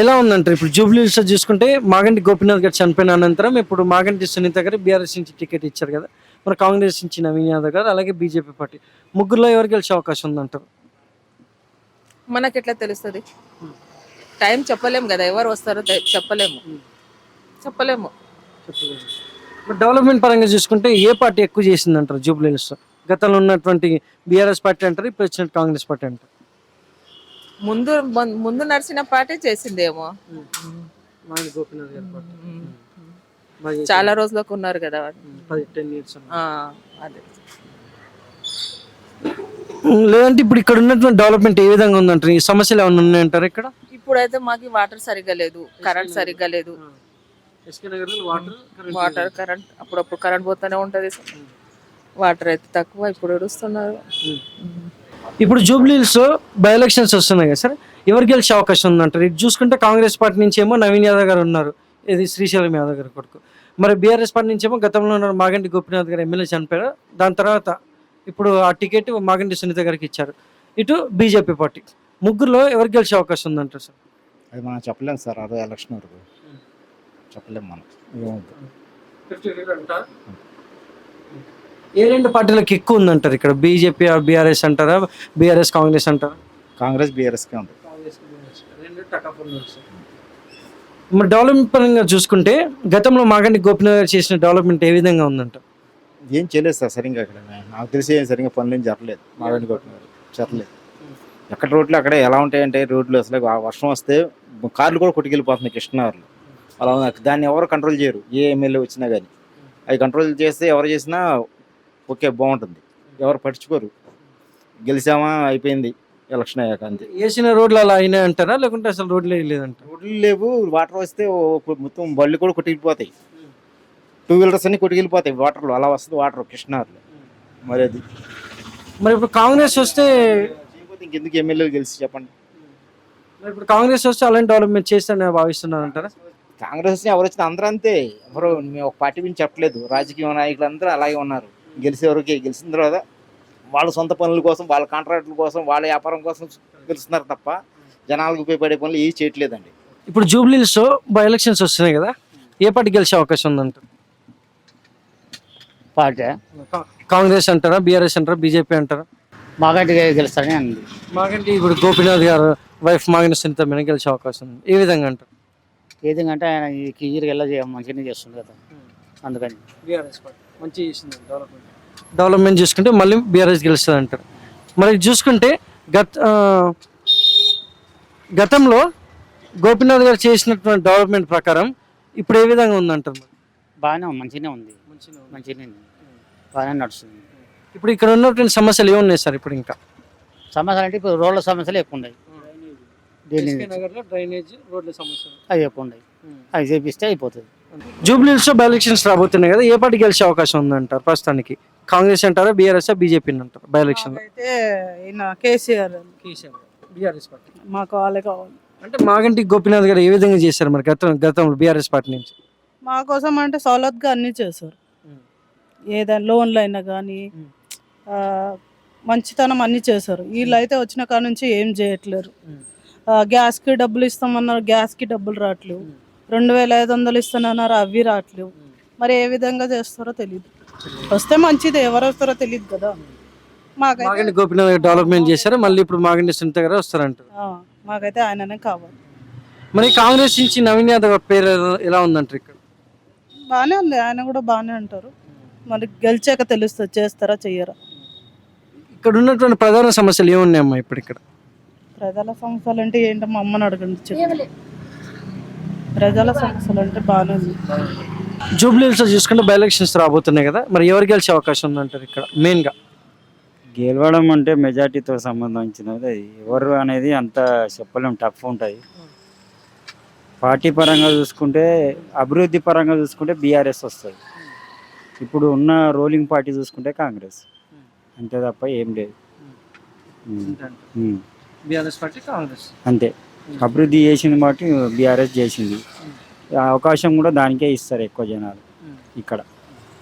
ఎలా ఉందంటారు? ఇప్పుడు జూబ్లీస్ చూసుకుంటే మాగంటి గోపీనాథ్ గారు చనిపోయిన అనంతరం ఇప్పుడు మాగంటి సునీత గారు బీఆర్ఎస్ నుంచి టికెట్ ఇచ్చారు కదా. మరి కాంగ్రెస్ నుంచి నవీన్ యాదవ్ గారు అలాగే బీజేపీ పార్టీ ముగ్గురులో ఎవరు గెలిచే అవకాశం ఉందంటారు? మనకి ఎట్లా తెలుస్తుంది? టైం చెప్పలేము కదా ఎవరు వస్తారో చెప్పలేము. చెప్పలేము. డెవలప్మెంట్ పరంగా చూసుకుంటే ఏ పార్టీ ఎక్కువ చేసిందంటారు జూబ్లీస్ గతంలో ఉన్నటువంటి బీఆర్ఎస్ పార్టీ అంటారు ఇప్పుడు వచ్చిన కాంగ్రెస్ పార్టీ అంటారు. ముందు ముందు నడిచిన పార్టీ చేసిందేమో. చాలా రోజులకు ఉన్నారు కదా అదే. లేదంటే ఇప్పుడు ఇక్కడ ఉన్నటువంటి డెవలప్మెంట్ ఏ విధంగా ఉందంటారు? ఈ సమస్యలు ఏమైనా ఉన్నాయంటారు ఇక్కడ? ఇప్పుడైతే మాకు వాటర్ సరిగ్గా లేదు కరెంట్ సరిగ్గా లేదు. వాటర్ కరెంట్ అప్పుడప్పుడు కరెంట్ పోతూనే ఉంటది. వాటర్ అయితే తక్కువ ఇప్పుడు ఏడుస్తున్నారు. ఇప్పుడు జూబ్లీస్ బై ఎలక్షన్స్ వస్తున్నాయి కదా సార్. ఎవరు గెలిచే అవకాశం ఉందంటారు? ఇటు చూసుకుంటే కాంగ్రెస్ పార్టీ నుంచి ఏమో నవీన్ యాదవ్ గారు ఉన్నారు. ఇది శ్రీశైలం యాదవ్ గారి కొడుకు. మరి బీఆర్ఎస్ పార్టీ నుంచి ఏమో గతంలో ఉన్న మాగంటి గోపీనాథ్ గారు ఎమ్మెల్యే చనిపోయారు. దాని తర్వాత ఇప్పుడు ఆ టికెట్ మాగంటి సునీత గారికి ఇచ్చారు. ఇటు బీజేపీ పార్టీ. ముగ్గురులో ఎవరు గెలిచే అవకాశం ఉందంటారు సార్? అది మనం చెప్పలేం సార్ అదే ఎలక్షన్ వరకు. చెప్పలేం మనం. ఏమవుతుంది ఏ రెండు పార్టీలకు ఎక్కువ ఉందంటారు? ఇక్కడ బీజేపీ బీఆర్ఎస్ అంటారా? బీఆర్ఎస్ కాంగ్రెస్ అంటారా? కాంగ్రెస్ బీఆర్ఎస్కే ఉంది. మరి డెవలప్మెంట్ పరంగా చూసుకుంటే గతంలో మాగంటి గోపీనాథ్ గారు చేసిన డెవలప్మెంట్ ఏ విధంగా ఉందంట? ఏం చేయలేదు సార్ సరిగ్గా ఇక్కడ. నాకు తెలిసి ఏం సరిగ్గా పనులు ఏం జరగలేదు. మాగంటి కొట్టినారు జరగలేదు. ఎక్కడ రోడ్లు అక్కడే ఎలా ఉంటాయంటే రోడ్లు అసలు వర్షం వస్తే కార్లు కూడా కొట్టుకెళ్ళిపోతున్నాయి కృష్ణార్లు అలా ఉంది. దాన్ని ఎవరు కంట్రోల్ చేయరు. ఏ ఎమ్మెల్యే వచ్చినా కానీ అవి కంట్రోల్ చేస్తే ఎవరు చేసినా ఓకే బాగుంటుంది. ఎవరు పట్టించుకోరు. గెలిచామా అయిపోయింది. ఎలక్షన్ అయ్యాక అంతే. వేసిన రోడ్లు అలా అయినాయి అంటారా? లేకుంటే అసలు రోడ్లే లేదంట రోడ్లు లేవు వాటర్ వస్తే ఓ- మొత్తం బళ్ళు కూడా కొట్టుకెళ్ళిపోతాయి టూ వీలర్స్ అన్ని కొట్టుకెళ్ళిపోతాయి వాటర్లో అలా వస్తుంది వాటర్ కృష్ణార్లో మరి అది. మరి ఇప్పుడు కాంగ్రెస్ వస్తే చేయకపోతే ఇంకెందుకు ఎమ్మెల్యేలు గెలిచి చెప్పండి? మరి ఇప్పుడు కాంగ్రెస్ వస్తే అలాంటి డెవలప్మెంట్ చేస్తారని భావిస్తున్నారు అంటారా కాంగ్రెస్ ఎవరు వచ్చినా అందరూ అంతే. ఎవరు మేము ఒక పార్టీ గురించి చెప్పలేదు. రాజకీయ నాయకులు అందరూ అలాగే ఉన్నారు. గెలిచే వరకే గెలిచిన తర్వాత వాళ్ళ సొంత పనుల కోసం వాళ్ళ కాంట్రాక్టుల కోసం వాళ్ళ వ్యాపారం కోసం గెలుస్తున్నారు తప్ప జనాలకు ఉపయోగపడే పనులు ఏవి చేయట్లేదండి. ఇప్పుడు జూబ్లీస్ బై ఎలక్షన్స్ వస్తున్నాయి కదా ఏ పార్టీ గెలిచే అవకాశం ఉందంటారు? పార్టీ? కాంగ్రెస్ అంటారా బీఆర్ఎస్ అంటారా బీజేపీ అంటారా? మాగంటి గెలుస్తారని అంది. మాగంటి ఇప్పుడు గోపీనాథ్ గారు వైఫ్ మాగంటి సునీత మీద గెలిచే అవకాశం ఉంది. ఏ విధంగా అంటారు? ఏదంటే ఆయన ఈ ఎలా చేయ మంచిగానే చేస్తుంది కదా అందుకని. BRS party. మంచి చేసింది డెవలప్మెంట్ డెవలప్మెంట్ చూసుకుంటే మళ్ళీ బీఆర్ఎస్ గెలుస్తుంది అంటారు. మరి చూసుకుంటే గత గతంలో గోపీనాథ్ గారు చేసినటువంటి డెవలప్మెంట్ ప్రకారం ఇప్పుడు ఏ విధంగా ఉందంటారు? బాగానే ఉంది, మంచిగానే ఉంది. మంచిగానే ఉంది. బాగానే నడుస్తుంది. ఇప్పుడు ఇక్కడ ఉన్నటువంటి సమస్యలు ఏమున్నాయి సార్ ఇప్పుడు ఇంకా? సమస్యలు అంటే ఇప్పుడు రోడ్ల సమస్యలు ఎక్కువ ఉన్నాయి. డ్రైనేజ్ రోడ్ల సమస్యలు. అవి ఎక్కువ ఉన్నాయి. అవి చేపిస్తే అయిపోతుంది. జూబ్లీస్ బై ఎలక్షన్స్ రాబోతున్నాయి కదా ఏ పార్టీ గెలిచే అవకాశం ఉందంటారు ప్రస్తుతానికి? కాంగ్రెస్ అంటారా బీఆర్ఎస్ బీజేపీ అంటారు బై ఎలక్షన్ అయితే ఈయన కేసీఆర్. BRS party. మాకు వాళ్ళే కావాలి. అంటే మాగంటి గోపీనాథ్ గారు ఏ విధంగా చేశారు మరి గతం గతంలో బీఆర్ఎస్ పార్టీ నుంచి? మా కోసం అంటే సౌలత్గా అన్ని చేశారు. ఏదైనా లోన్లు అయినా కానీ. మంచితనం అన్ని చేశారు. వీళ్ళు అయితే వచ్చిన కాడ నుంచి ఏం చేయట్లేరు. గ్యాస్కి డబ్బులు ఇస్తామన్నారు గ్యాస్కి డబ్బులు రావట్లేవు. రెండు వేల ఐదు వందలు ఇస్తానన్నారు అవి రావట్లేవు మరి ఏ విధంగా చేస్తారో తెలియదు వస్తే మంచిది ఎవరు వస్తారో తెలియదు కదా. మాకైతే మాగంటి గోపీనాథ్ గారు డెవలప్మెంట్ చేశారు? మళ్ళీ ఇప్పుడు మాగంటి సునీత గారు వస్తారంటారు ఆ, మాకైతే ఆయననే కావాలి. మరి కాంగ్రెస్ నుంచి నవీన్ యాదవ్ గారి పేరు ఎలా- ఎలా ఉందంటారు ఇక్కడ? బాగానే ఉంది ఆయన కూడా బాగానే అంటారు మరి గెలిచాక తెలుస్తుంది చేస్తారా చెయ్యరా? ఇక్కడ ఉన్నటువంటి ప్రధాన సమస్యలు ఏమున్నాయమ్మా ఇప్పుడు ఇక్కడ? ప్రజల సమస్యలు అంటే ఏంటో మా అమ్మని అడగండి చెప్పు. ప్రజల సమస్యలు అంటే బాగానే ఉంది. జూబ్లీస్ చూసుకుంటే బై ఎలక్షన్స్ రాబోతున్నాయి కదా మరి ఎవరు గెలిచే అవకాశం ఉందంటారు ఇక్కడ మెయిన్గా? గెలవడం అంటే మెజార్టీతో సంబంధించినది. ఎవరు అనేది అంత చెప్పలేం టఫ్ ఉంటుంది. పార్టీ పరంగా చూసుకుంటే అభివృద్ధి పరంగా చూసుకుంటే బీఆర్ఎస్ వస్తుంది. ఇప్పుడు ఉన్న రోలింగ్ పార్టీ చూసుకుంటే కాంగ్రెస్. అంతే తప్ప ఏం లేదు. ఉమ్. ఉమ్. BRS party Congress. అంతే. అభివృద్ధి చేసింది బట్టి బీఆర్ఎస్ చేసింది. అవకాశం కూడా దానికే ఇస్తారు ఎక్కువ జనాలు ఇక్కడ.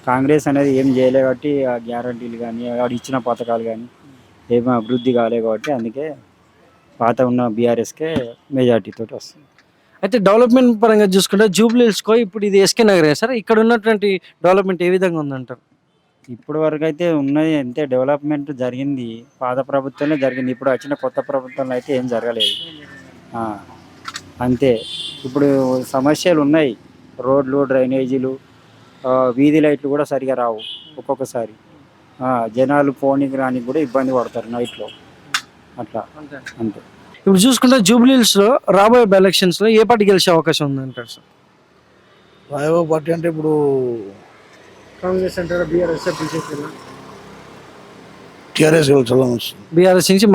కాంగ్రెస్ అనేది ఏం చేయలే కాబట్టి ఆ గ్యారంటీలు కానీ వాడు ఇచ్చిన పథకాలు కానీ ఏమీ అభివృద్ధి కాలే కాబట్టి అందుకే పాత ఉన్న బీఆర్ఎస్కే మెజార్టీ తోటి వస్తుంది. అయితే డెవలప్మెంట్ పరంగా చూసుకుంటే జూబ్లీహిల్స్కో ఇప్పుడు ఇది ఎస్కే నగరే సార్. ఇక్కడ ఉన్నటువంటి డెవలప్మెంట్ ఏ విధంగా ఉందంటారు? ఇప్పటి వరకు అయితే ఉన్నది అంతే. డెవలప్మెంట్ జరిగింది. పాత ప్రభుత్వంలో జరిగింది. ఇప్పుడు వచ్చిన కొత్త ప్రభుత్వంలో అయితే ఏం జరగలేదు. అంతే. ఇప్పుడు సమస్యలు ఉన్నాయి. రోడ్లు డ్రైనేజీలు వీధి లైట్లు కూడా సరిగా రావు ఒక్కొక్కసారి. ఆ, జనాలు పోనీకి రానికి కూడా ఇబ్బంది పడతారు నైట్లో. అట్లా. అంతే. ఇప్పుడు చూసుకుంటే జూబ్లీహిల్స్లో రాబోయే ఎలక్షన్స్లో ఏ పార్టీ గెలిచే అవకాశం ఉందంటారు సార్? రాయవ పార్టీ అంటే ఇప్పుడు కాంగ్రెస్ అంటారా బీఆర్ఎస్ బీజేపీ టీఆర్ఎస్ బీఆర్ఎస్ నుంచి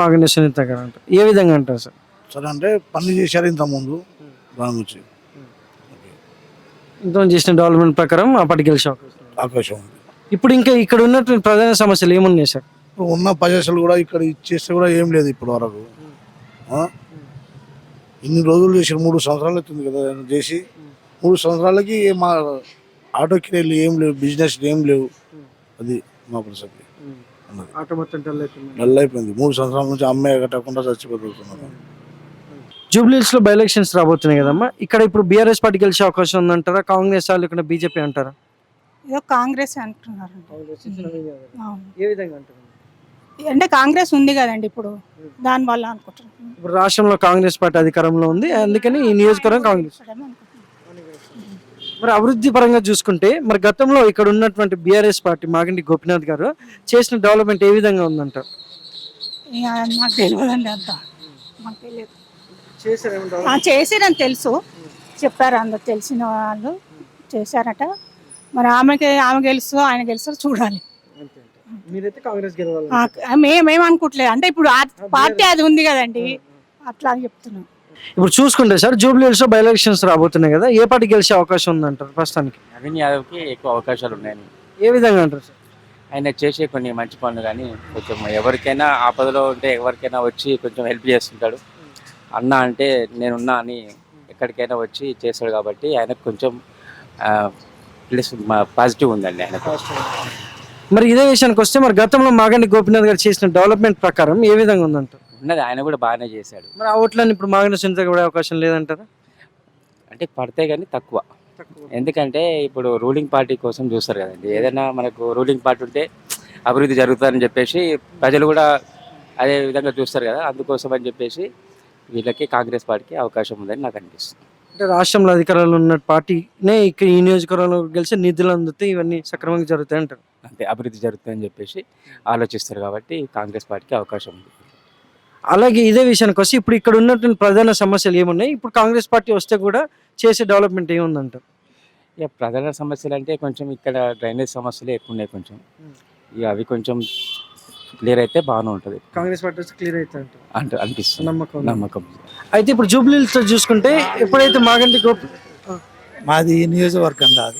గారు అంటారు. ఏ విధంగా అంటారు సార్? సరే అంటే పనులు చేశారు ఇంత ముందు దాని గురించి. ఇంతమంది చేసిన డెవలప్మెంట్ ప్రకారం పార్టీ గెలిచే అవకాశం ఉంది. ఇప్పుడు ఇంకా ఇక్కడ ఉన్నటువంటి ప్రధాన సమస్యలు ఏమున్నాయి సార్? ఇప్పుడు ఉన్న ప్రజలు కూడా ఇక్కడ ఇచ్చేస్తే కూడా ఏం లేదు ఇప్పటి వరకు? ఇన్ని రోజులు చేసారు మూడు సంవత్సరాలు అవుతుంది కదా చేసి. మూడు సంవత్సరాలకి మా ఆటో కిరాయిలు ఏం లేవు బిజినెస్ ఏం లేవు. అది మా పరిస్థితి. డల్ అయిపోయింది. మూడు సంవత్సరాల నుంచి అమ్మాయి కట్టకుండా చచ్చిపోతున్నారు. జూబ్లీహిల్స్లో బై ఎలక్షన్స్ రాబోతున్నాయి కదమ్మా. ఇక్కడ ఇప్పుడు బీఆర్ఎస్ పార్టీ గెలిచే అవకాశం ఉందంటారా? కాంగ్రెస్ లేకుండా బీజేపీ అంటారా? ఏదో కాంగ్రెస్ అంటున్నారు అవును. ఏ విధంగా అంటారు అంటే కాంగ్రెస్ ఉంది కదండి ఇప్పుడు. దాని వల్ల అనుకుంటున్నాను. ఇప్పుడు రాష్ట్రంలో కాంగ్రెస్ పార్టీ అధికారంలో ఉంది. అందుకని ఈ నియోజకవర్గం కాంగ్రెస్. మరి అభివృద్ధి పరంగా చూసుకుంటే మరి గతంలో ఇక్కడ ఉన్నటువంటి బీఆర్ఎస్ పార్టీ మాగంటి గోపినాథ్ గారు చేసిన డెవలప్మెంట్ ఏ విధంగా ఉందంటారు? ఇక నాకు తెలియదండి అంత. మాకు తెలియదు చేసిరని తెలుసు. చెప్పారు అందరు తెలిసిన వాళ్ళు. చేశారట. మరి ఆమెకి ఆమె గెలుస్తూ ఆయన గెలుస్తూ చూడాలి. మీరైతే కాంగ్రెస్ గెలవాలి ఆ, మేమేం అనుకోవట్లేదు అంటే ఇప్పుడు పార్టీ అది ఉంది కదండి. అట్లా అని చెప్తున్నాం. ఇప్పుడు చూసుకుంటే సార్ జూబ్లీహిల్స్ బై ఎలక్షన్స్ రాబోతున్నాయి కదా ఏ పార్టీ గెలిచే అవకాశం ఉందంటారు ప్రస్తుతానికి? నవీన్ యాదవ్కి ఎక్కువ అవకాశాలు ఉన్నాయని. ఏ విధంగా అంటారు సార్? ఆయన చేసే కొన్ని మంచి పనులు కానీ కొంచెం ఎవరికైనా ఆపదలో ఉంటే ఎవరికైనా వచ్చి కొంచెం హెల్ప్ చేస్తుంటాడు. అన్న అంటే నేనున్నా అని ఎక్కడికైనా వచ్చి చేస్తాడు కాబట్టి ఆయనకు కొంచెం ప్లస్ పాజిటివ్ ఉందండి ఆయనకు. మరి ఇదే విషయానికి వస్తే మరి గతంలో మాగంటి గోపినాథ్ గారు చేసిన డెవలప్మెంట్ ప్రకారం ఏ విధంగా ఉందంటారు ఉన్నది ఆయన కూడా బాగానే చేశాడు. మరి ఆ ఓట్లని ఇప్పుడు మాగంటి సునీత పడే అవకాశం లేదంటారా? అంటే పడితే కానీ తక్కువ. ఎందుకంటే ఇప్పుడు రూలింగ్ పార్టీ కోసం చూస్తారు కదండి. ఏదైనా మనకు రూలింగ్ పార్టీ ఉంటే అభివృద్ధి జరుగుతుందని చెప్పేసి ప్రజలు కూడా అదే విధంగా చూస్తారు కదా అందుకోసం అని చెప్పేసి వీళ్ళకి కాంగ్రెస్ పార్టీకి అవకాశం ఉందని నాకు అనిపిస్తుంది. అంటే రాష్ట్రంలో అధికారంలో ఉన్న పార్టీనే ఇక్కడ ఈ నియోజకవర్గంలో గెలిచి నిధులు అందుతాయి ఇవన్నీ సక్రమంగా జరుగుతాయి అంటారు. అంతే అభివృద్ధి జరుగుతుందని చెప్పేసి ఆలోచిస్తారు కాబట్టి కాంగ్రెస్ పార్టీకి అవకాశం ఉంది. అలాగే ఇదే విషయానికి వస్తే ఇప్పుడు ఇక్కడ ఉన్నటువంటి ప్రధాన సమస్యలు ఏమున్నాయి? ఇప్పుడు కాంగ్రెస్ పార్టీ వస్తే కూడా చేసే డెవలప్మెంట్ ఏముందంటారు? ఇక ప్రధాన సమస్యలు అంటే కొంచెం ఇక్కడ డ్రైనేజ్ సమస్యలు ఎక్కువ ఉన్నాయి కొంచెం. ఇక అవి కొంచెం క్లియర్ అయితే బాగానే ఉంటుంది. కాంగ్రెస్ పార్టీ వస్తే క్లియర్ అంటారు. అంటే అనిపిస్తుంది. నమ్మకం నమ్మకం అయితే ఇప్పుడు జూబ్లీహిల్స్లో చూసుకుంటే ఎప్పుడైతే మాగంటి గోపి మాది నియోజకవర్గం కాదు.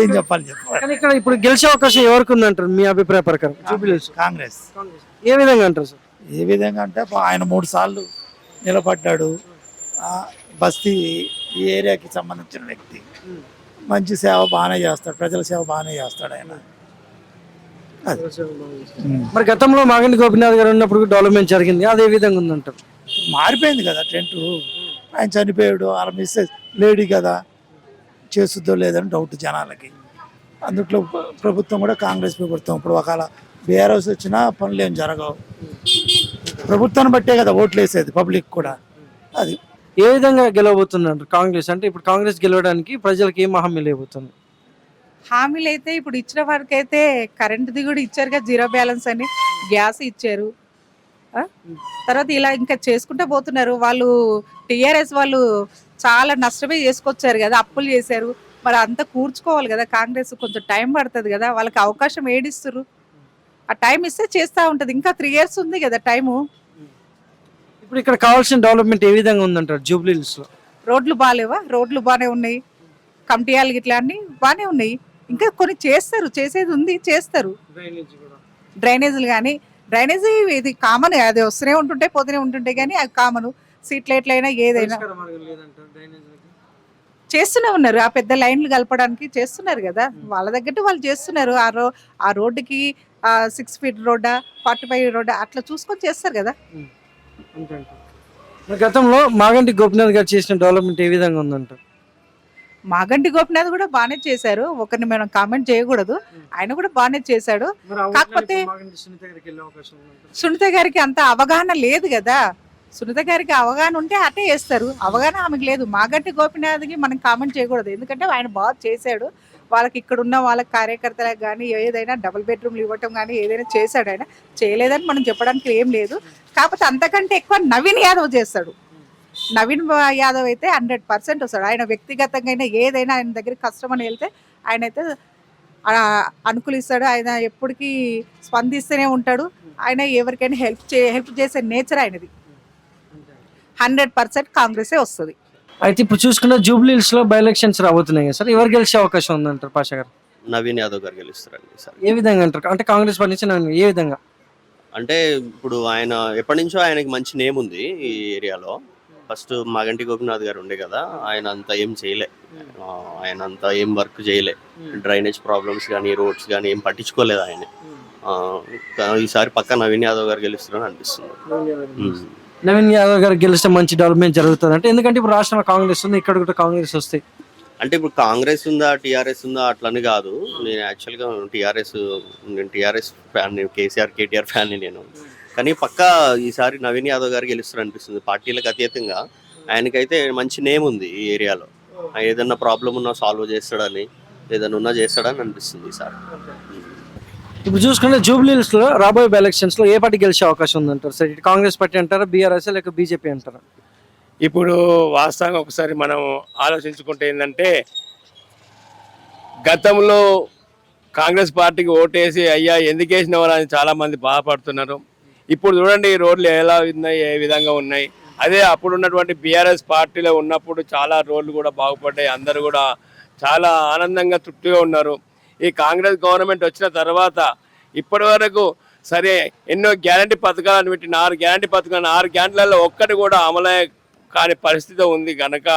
ఏం చెప్పాలి చెప్పాలి ఇక్కడ ఇప్పుడు గెలిచే అవకాశం ఎవరికి ఉందంటారు మీ అభిప్రాయ ప్రకారం? జూబ్లీహిల్స్. కాంగ్రెస్. ఏ విధంగా అంటారు సార్? ఏ విధంగా అంటే ఆయన మూడు సార్లు నిలబడ్డాడు. ఆ, బస్తీ ఈ ఏరియాకి సంబంధించిన వ్యక్తి. మంచి సేవ బాగానే చేస్తాడు. ప్రజల సేవ బాగానే చేస్తాడు ఆయన. మరి గతంలో మాగంటి గోపినాథ్ గారు ఉన్నప్పుడు డెవలప్మెంట్ జరిగింది. అదే విధంగా ఉందంటారు. మారిపోయింది కదా టెంట్ ఆయన చనిపోయాడు వాళ్ళ మిస్సెస్ లేడీ కదా. చేస్తుందో లేదని డౌట్ జనాలకి. అందుట్లో ప్ర- ప్రభుత్వం కూడా కాంగ్రెస్ ప్రభుత్వం ఇప్పుడు ఒకవేళ బీఆర్ఎస్ వచ్చినా పనులు ఏం జరగవు. ప్రభుత్వాన్ని బట్టే కదా ఓట్లు వేసేది పబ్లిక్ కూడా. అది. ఏ విధంగా గెలవబోతున్నారు కాంగ్రెస్? అంటే ఇప్పుడు కాంగ్రెస్ గెలవడానికి ప్రజలకు ఏం హామీ లేబోతుంది? హామీలు అయితే ఇప్పుడు ఇచ్చిన వారికి అయితే కరెంటుది కూడా ఇచ్చారు కదా జీరో బ్యాలెన్స్ అని. గ్యాస్ ఇచ్చారు? తర్వాత ఇలా ఇంకా చేసుకుంటూ పోతున్నారు. వాళ్ళు టిఆర్ఎస్ వాళ్ళు చాలా నష్టమే చేసుకొచ్చారు కదా అప్పులు చేశారు. మరి అంతా కూర్చుకోవాలి కదా కాంగ్రెస్ కొంచెం టైం పడుతుంది కదా వాళ్ళకి అవకాశం ఏడిస్తారు ఆ టైం ఇస్తే చేస్తూ ఉంటుంది. ఇంకా త్రీ ఇయర్స్ ఉంది కదా టైము. ఇప్పుడు ఇక్కడ కావాల్సిన డెవలప్మెంట్ ఏ విధంగా ఉందంటారు జూబ్లీహిల్స్లో రోడ్లు బాగాలేవా రోడ్లు బాగానే ఉన్నాయి. కమిటీయాలు ఇట్లా అన్ని బాగానే ఉన్నాయి. ఇంకా కొన్ని చేస్తారు చేసేది ఉంది చేస్తారు. డ్రైనేజీలు కానీ డ్రైనేజీ ఇది కామన్ అది వస్తూనే ఉంటుంటాయి పోతూనే ఉంటుంటాయి కానీ అది కామన్. సీట్లు ఎట్లయినా ఏదైనా. చేస్తూనే ఉన్నారు. ఆ పెద్ద లైన్లు కలపడానికి చేస్తున్నారు కదా. వాళ్ళ తగ్గట్టు వాళ్ళు చేస్తున్నారు. ఆ రో ఆ రోడ్డుకి సిక్స్ ఫీట్ రోడ్డా ఫార్టీ ఫైవ్ రోడ్డా అట్లా చూసుకొని చేస్తారు కదా. గతంలో మాగంటి గోపినాథ్ గారు చేసిన డెవలప్మెంట్ ఏ విధంగా ఉందంటారు? మాగంటి గోపినాథ్ కూడా బాగానే చేశారు. ఒకరిని మనం కామెంట్ చేయకూడదు. ఆయన కూడా బాగానే చేశాడు. కాకపోతే- సునీత గారికి అంత అవగాహన లేదు కదా. సునీత గారికి అవగాహన ఉంటే అటే వేస్తారు. అవగాహన ఆమెకు లేదు. మాగంటి గోపినాథ్కి మనం కామెంట్ చేయకూడదు. ఎందుకంటే ఆయన బాగా చేశాడు. వాళ్ళకి ఇక్కడ ఉన్న వాళ్ళ కార్యకర్తలకు కానీ ఏదైనా డబుల్ బెడ్రూమ్లు ఇవ్వటం కానీ ఏదైనా చేశాడు ఆయన. చేయలేదని మనం చెప్పడానికి ఏం లేదు. కాకపోతే అంతకంటే ఎక్కువ నవీన్ యాదవ్ చేస్తాడు. నవీన్ యాదవ్ అయితే హండ్రెడ్ పర్సెంట్ వస్తాడు. ఆయన వ్యక్తిగతంగా అయినా ఏదైనా ఆయన దగ్గర కష్టం అని వెళ్తే ఆయన అయితే అనుకూలిస్తాడు. ఆయన ఎప్పటికీ స్పందిస్తూనే ఉంటాడు. ఆయన ఎవరికైనా హెల్ప్ చే హెల్ప్ చేసే నేచర్ ఆయనది. హండ్రెడ్ పర్సెంట్ కాంగ్రెసే వస్తుంది. అయితే ఇప్పుడు చూసుకున్న జూబ్లీస్లో బై ఎలక్షన్స్ రాబోతున్నాయి కదా సార్. ఎవరు గెలిచే అవకాశం ఉందంటారు పాషా గారు? నవీన్ యాదవ్ గారు గెలుస్తారండి సార్. ఏ విధంగా అంటారు? అంటే కాంగ్రెస్ పార్టీ నుంచి ఏ విధంగా? అంటే ఇప్పుడు ఆయన ఎప్పటి నుంచో ఆయనకి మంచి నేమ్ ఉంది ఈ ఏరియాలో. ఫస్ట్ మాగంటి గోపినాథ్ గారు ఉండే కదా ఆయన అంత ఏం చేయలే. ఆ, ఆయన అంత ఏం వర్క్ చేయలే. డ్రైనేజ్ ప్రాబ్లమ్స్ కానీ రోడ్స్ కానీ ఏం పట్టించుకోలేదు ఆయన. కా- ఈసారి పక్క నవీన్ యాదవ్ గారు గెలుస్తారని అనిపిస్తుంది. నవీన్ యాదవ్ గారు గెలిస్తే మంచి డెవలప్మెంట్ జరుగుతుంది అంటే ఎందుకంటే ఇప్పుడు రాష్ట్రంలో కాంగ్రెస్ ఉంది ఇక్కడ కూడా కాంగ్రెస్ వస్తాయి. అంటే ఇప్పుడు కాంగ్రెస్ ఉందా టీఆర్ఎస్ ఉందా అట్లని కాదు. నేను యాక్చువల్గా టీఆర్ఎస్ నేను TRS fan KCR KTR fan నేను కానీ పక్కా ఈసారి నవీన్ యాదవ్ గారు గెలుస్తారు అనిపిస్తుంది పార్టీలకు అతీతంగా. ఆయనకైతే మంచి నేమ్ ఉంది ఈ ఏరియాలో. ఏదన్నా ప్రాబ్లం ఉన్నా సాల్వ్ చేస్తాడని ఏదైనా ఉన్నా చేస్తాడని అనిపిస్తుంది ఈసారి. ఇప్పుడు చూసుకుంటే జూబ్లీస్లో రాబోయే ఎలక్షన్స్లో ఏ పార్టీ గెలిచే అవకాశం ఉందంటారు? సార్ ఇటు కాంగ్రెస్ పార్టీ అంటారా బీఆర్ఎస్ లేక బీజేపీ అంటారా? ఇప్పుడు వాస్తవంగా ఒకసారి మనం ఆలోచించుకుంటే ఏంటంటే గతంలో కాంగ్రెస్ పార్టీకి ఓటేసి అయ్యా ఎందుకు వేసినవారు అని చాలా మంది బాధపడుతున్నారు. ఇప్పుడు చూడండి ఈ రోడ్లు ఎలా ఉన్నాయి ఏ విధంగా ఉన్నాయి. అదే అప్పుడు ఉన్నటువంటి బీఆర్ఎస్ పార్టీలో ఉన్నప్పుడు చాలా రోడ్లు కూడా బాగుపడ్డాయి. అందరూ కూడా చాలా ఆనందంగా తృప్తిగా ఉన్నారు. ఈ కాంగ్రెస్ గవర్నమెంట్ వచ్చిన తర్వాత ఇప్పటి వరకు సరే ఎన్నో గ్యారంటీ పథకాలను పెట్టిన ఆరు గ్యారంటీ పథకాలు ఆరు గ్యారంటీలలో ఒక్కటి కూడా అమలే కాని పరిస్థితి ఉంది కనుక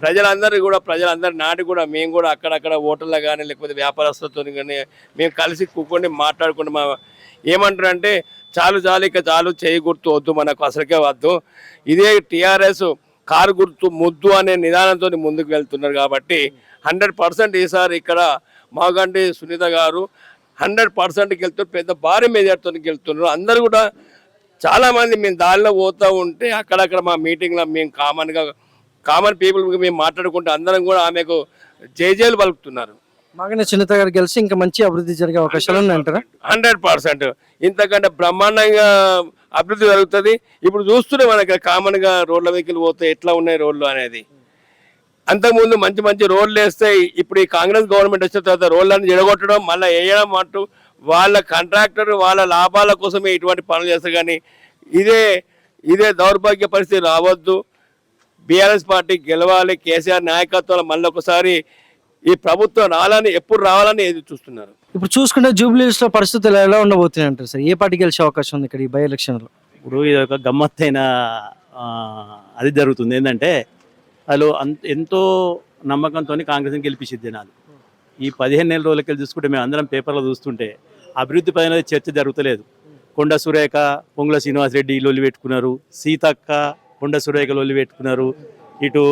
ప్రజలందరూ కూడా ప్రజలందరి నాటి కూడా మేము కూడా అక్కడక్కడ ఓటర్లు కానీ లేకపోతే వ్యాపారస్తులతో కానీ మేము కలిసి కూకొని మాట్లాడుకుంటూ మా ఏమంటారంటే చాలు చాలు ఇక చాలు చేయి గుర్తు వద్దు మనకు అసలుకే వద్దు. ఇదే టీఆర్ఎస్ కారు గుర్తు ముద్దు అనే నిదానంతో ముందుకు వెళ్తున్నారు కాబట్టి హండ్రెడ్ పర్సెంట్ ఈసారి ఇక్కడ మాగంటి సునీత గారు హండ్రెడ్ పర్సెంట్కి వెళ్తూ పెద్ద భారీ మెజార్టీతో వెళ్తున్నారు అందరూ కూడా చాలామంది మేము దారిలో పోతూ ఉంటే అక్కడక్కడ మా మీటింగ్లో మేము కామన్గా కామన్ పీపుల్ మేము మాట్లాడుకుంటే అందరం కూడా ఆమెకు జేజేలు పలుకుతున్నారు. మాగనే సునీత గారు గెలిచి ఇంకా మంచి అభివృద్ధి జరిగే అవకాశాలు ఉన్నాయంటారా? Hundred percent. ఇంతకంటే బ్రహ్మాండంగా అభివృద్ధి జరుగుతుంది. ఇప్పుడు చూస్తూనే మనకి కామన్గా రోడ్ల వెహికల్ పోతే ఎట్లా ఉన్నాయి రోడ్లు అనేది. అంతకుముందు మంచి మంచి రోడ్లు వేస్తే ఇప్పుడు ఈ కాంగ్రెస్ గవర్నమెంట్ వచ్చిన తర్వాత రోడ్లను జడగొట్టడం మళ్ళీ వేయడం అంటూ వాళ్ళ కాంట్రాక్టర్ వాళ్ళ లాభాల కోసమే ఇటువంటి పనులు చేస్తారు. కానీ ఇదే ఇదే దౌర్భాగ్య పరిస్థితి రావద్దు. బీఆర్ఎస్ పార్టీ గెలవాలి. కేసీఆర్ నాయకత్వంలో మళ్ళీ ఒకసారి ఈ ప్రభుత్వం రావాలని ఎప్పుడు రావాలని ఎదురు చూస్తున్నారు? ఇప్పుడు చూసుకుంటే జూబ్లీస్లో పరిస్థితులు ఎలా ఉండబోతున్నాయి అంటారు సార్? ఏ పార్టీ గెలిచే అవకాశం ఉంది ఇక్కడ ఈ బై ఎలక్షన్లో ఇప్పుడు ఇది ఒక గమ్మత్తైన అది జరుగుతుంది. ఏంటంటే వాళ్ళు అంత ఎంతో నమ్మకంతో కాంగ్రెస్ని గెలిపించింది జనాలు. ఈ పదిహేను నెలల రోజులకి చూసుకుంటే మేము అందరం పేపర్లో చూస్తుంటే అభివృద్ధి పైన చర్చ జరుగుతలేదు. కొండ సురేఖ పొంగుల శ్రీనివాసరెడ్డి లొల్లి పెట్టుకున్నారు. సీతక్క కొండ సురేఖ లొల్లి పెట్టుకున్నారు. ఇటు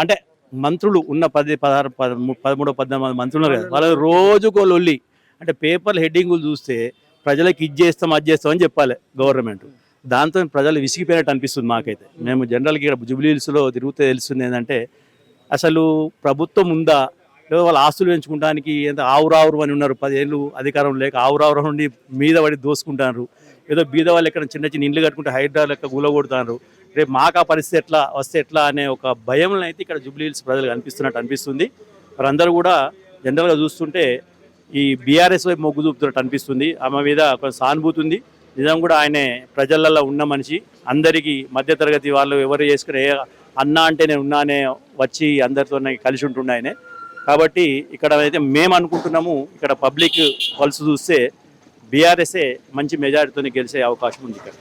అంటే మంత్రులు ఉన్న పది పదహారు పదమూ- పదమూడు పద్నాలుగు మంత్రులు కదా. వాళ్ళ రోజుకో లొల్లి అంటే పేపర్ల హెడ్డింగులు చూస్తే ప్రజలకు ఇది చేస్తాం అది చేస్తాం అని చెప్పాలి గవర్నమెంట్. దాంతో ప్రజలు విసిగిపోయినట్టు అనిపిస్తుంది మాకైతే. మేము జనరల్గా ఇక్కడ జూబ్లీహిల్స్లో తిరుగుతే తెలుస్తుంది ఏంటంటే అసలు ప్రభుత్వం ఉందా? లేదా వాళ్ళ ఆస్తులు పెంచుకోవడానికి ఎంత ఆవురావురు అని ఉన్నారు. పదేళ్ళు అధికారం లేక ఆవురావురు నుండి మీద పడి దోసుకుంటారు. ఏదో బీద వాళ్ళు ఎక్కడ చిన్న చిన్న ఇండ్లు కట్టుకుంటే హైడ్రా లెక్క గులగొడుతున్నారు రేపు మాకా పరిస్థితి ఎట్లా వస్తే ఎట్లా అనే ఒక భయంలో అయితే ఇక్కడ జూబ్లీహిల్స్ ప్రజలు కనిపిస్తున్నట్టు అనిపిస్తుంది. వారందరూ కూడా జనరల్గా చూస్తుంటే ఈ బీఆర్ఎస్ వైపు మొగ్గు చూపుతున్నట్టు అనిపిస్తుంది. ఆమె మీద కొంచెం సానుభూతి ఉంది. నిజం కూడా ఆయనే ప్రజలలో ఉన్న మనిషి. అందరికీ మధ్యతరగతి వాళ్ళు ఎవరు చేసుకునే అన్న అంటే నేను ఉన్నానే వచ్చి అందరితో కలిసి ఉంటుండే ఆయనే. కాబట్టి ఇక్కడ అయితే మేము అనుకుంటున్నాము ఇక్కడ పబ్లిక్ పల్స్ చూస్తే బీఆర్ఎస్ఏ మంచి మెజారిటీతో గెలిచే అవకాశం ఉంది ఇక్కడ.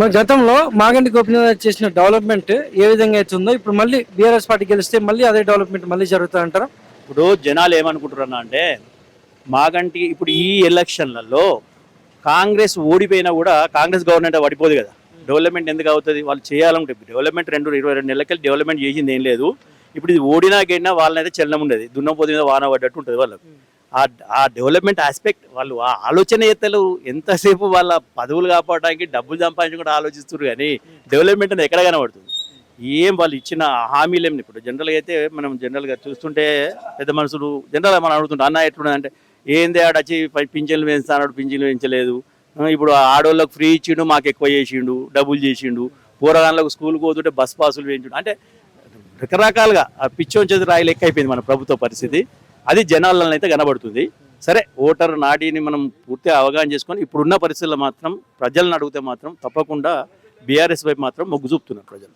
మరి గతంలో మాగంటి గోపినాథ్ చేసిన డెవలప్మెంట్ ఏ విధంగా అయితే ఉందో ఇప్పుడు మళ్ళీ బీఆర్ఎస్ పార్టీ గెలిస్తే మళ్ళీ అదే డెవలప్మెంట్ మళ్ళీ జరుగుతుందంటారా? ఇప్పుడు జనాలు ఏమనుకుంటున్నా అంటే మాగంటి ఇప్పుడు ఈ ఎలక్షన్లలో కాంగ్రెస్ ఓడిపోయినా కూడా కాంగ్రెస్ గవర్నమెంట్ పడిపోదు కదా. డెవలప్మెంట్ ఎందుకు అవుతుంది? వాళ్ళు చేయాలంటే డెవలప్మెంట్ రెండు ఇరవై రెండు నెలలకి డెవలప్మెంట్ చేసింది ఏం లేదు. ఇప్పుడు ఇది ఓడినాకైనా వాళ్ళనైతే చలనం ఉండేది. దున్నపోతు మీద వాన పడ్డట్టు ఉంటుంది వాళ్ళకి. ఆ ఆ డెవలప్మెంట్ ఆస్పెక్ట్ వాళ్ళు ఆ ఆలోచనేతలు ఎంతసేపు వాళ్ళ పదవులు కాపాడడానికి డబ్బులు సంపాదించి కూడా ఆలోచిస్తున్నారు కానీ డెవలప్మెంట్ అనేది ఎక్కడ కనబడుతుంది? ఏం వాళ్ళు ఇచ్చిన హామీలు ఏమి ఇప్పుడు జనరల్గా అయితే మనం జనరల్గా చూస్తుంటే పెద్ద మనుషులు జనరల్గా మనం అడుగుతుంటే అన్న ఎట్లున్నదంటే ఏంది ఆడ వచ్చి పింఛన్లు పెంచుతాడు పింఛన్లు పెంచలేదు ఆ, ఇప్పుడు ఆడవాళ్ళకు ఫ్రీ ఇచ్చిండు మాకు ఎక్కువ చేసిండు డబ్బులు చేసిండు. పూరగాళ్ళకు స్కూల్కి పోతుంటే బస్ పాసులు పెంచుడు అంటే రకరకాలుగా ఆ పిచ్చోంచేది రాయి లెక్క అయిపోయింది మన ప్రభుత్వ పరిస్థితి. అది జనాలను అయితే కనబడుతుంది. సరే ఓటర్ నాడీని మనం పూర్తిగా అవగాహన చేసుకొని ఇప్పుడున్న పరిస్థితుల్లో మాత్రం ప్రజలను అడిగితే మాత్రం తప్పకుండా బీఆర్ఎస్ వైపు మాత్రం మొగ్గు చూపుతున్నారు ప్రజలు.